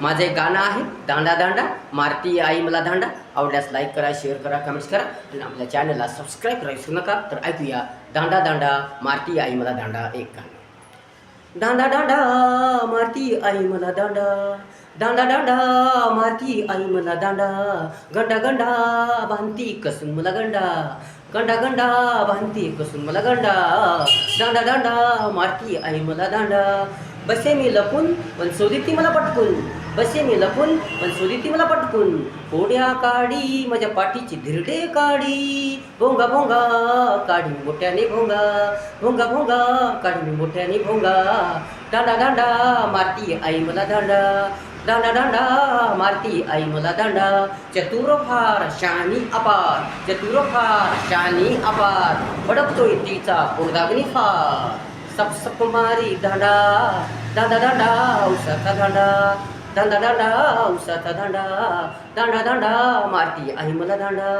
माझं एक गाणं आहे दांडा दांडा मारती आई मला दांडा. आवडल्यास लाईक करा शेअर करा कमेंट्स करा. आणि आपल्या चॅनलला सबस्क्राईब करा विसरू नका तर ऐकूया दांडा दांडा मारती आई मला दांडा एक गाणं. दांडा दांडा मारती आई मला दांडा. दांडा दांडा मारती आई मला दांडा. गंडा गंडा बांधती कसून मला गंडा. गंडा गंडा बांधती कसून मला गंडा. दांडा दांडा मारती आई मला दांडा. बसे मी लपून पण शोधी ती मला पटकून. बसे मी लपून पण शोधी ती मला पटकून. पोड्या काढी माझ्या पाठीची धिरडे काडी भोंगा भोंगा काढी मोठ्याने भोंगा. भोंगा भोंगा काढी मोठ्याने भोंगा. दांडा दांडा मारती आई मला दांडा. दांडा दांडा मारती आई मला दांडा. चतुर फार शानी अपार. चतुर फार शानी अपार. भडकतोय तिचा पोरदागणी फार. सप सप मारी दांडा. दांडा दांडा उसाचा दांडा. दांडा दांडा उसाचा दांडा. दांडा दांडा मारती आई मला दांडा.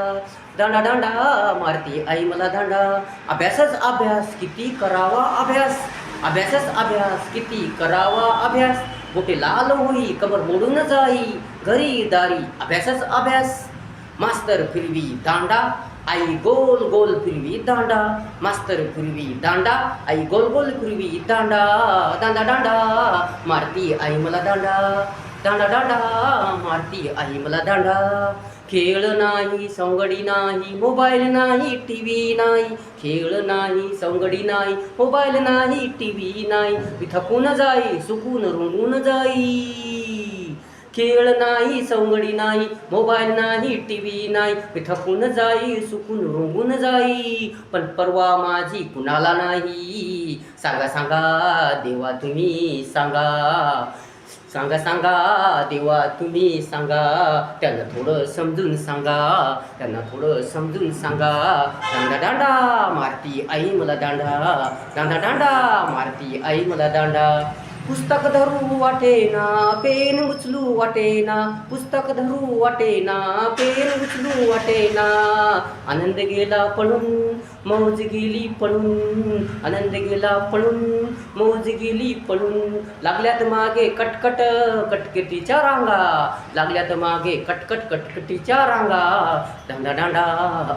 दांडा दांडा मारती आई मला दांडा. अभ्यासच अभ्यास किती करावा अभ्यास. अभ्यासच अभ्यास किती करावा अभ्यास. मोठे लाल होई कबर मोडून जाई घरी दारी अभ्यासच अभ्यास. मास्तर फिरवी दांडा आई गोल गोल फिरवी दांडा. मास्तर फिरवी दांडा आई गोल गोल फिरवी दांडा. दांडा दांडा मारती आई मला दांडा. दांडा दांडा मारती आई मला दांडा. खेळ नाही सवंगडी नाही मोबाईल नाही टी व्ही नाही. खेळ नाही सवंगडी नाही मोबाईल नाही टी व्ही नाही. मी थकून जाई? सुकून रुंगून जाई. खेळ नाही सवंगडी नाही मोबाईल नाही टी व्ही नाही. मी थकून जाई? सुकून रुंगून जाई. पण परवा माझी कुणाला नाही? सांगा सांगा देवा तुम्ही सांगा. सांगा सांगा देवा तुम्ही सांगा. त्यांना थोडं समजून सांगा. त्यांना थोडं समजून सांगा. दांडा दांडा मारती आई मला दांडा. दांडा दांडा मारती आई मला दांडा. पुस्तक धरू वाटेना पेन उचलू वाटेना पुस्तक धरू वाटेना पेन उचलू वाटेना. आनंद गेला पळून मौज गेली पळून. आनंद गेला पळून मौज गेली पळून. लागल्यात मागे कटकट कटकटीच्या रांगा. लागल्यात मागे कटकट कटकटीच्या रांगा. दांडा दांडा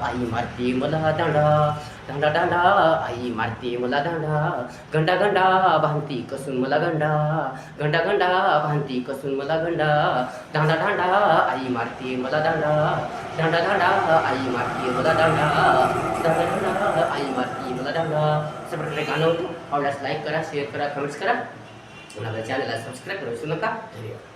आई मारते मला दांडा. दांडा दांडा आई मारते मला दांडा गंडा गंडा भांती कसून मला गंडा. गंडा गंडा भांती कसून मला गंडा. दांडा दांडा आई मारते मला दांडा. दांडा दांडा आई मारते मला दांडा. दांडा दांडा आई मारते मला दांडा. अशा प्रकारे गाणं होतं आवडल्यास लाईक करा शेअर करा कमेंट्स करा. आपल्या चॅनलला सबस्क्राईब करू विसरू नका धन्यवाद.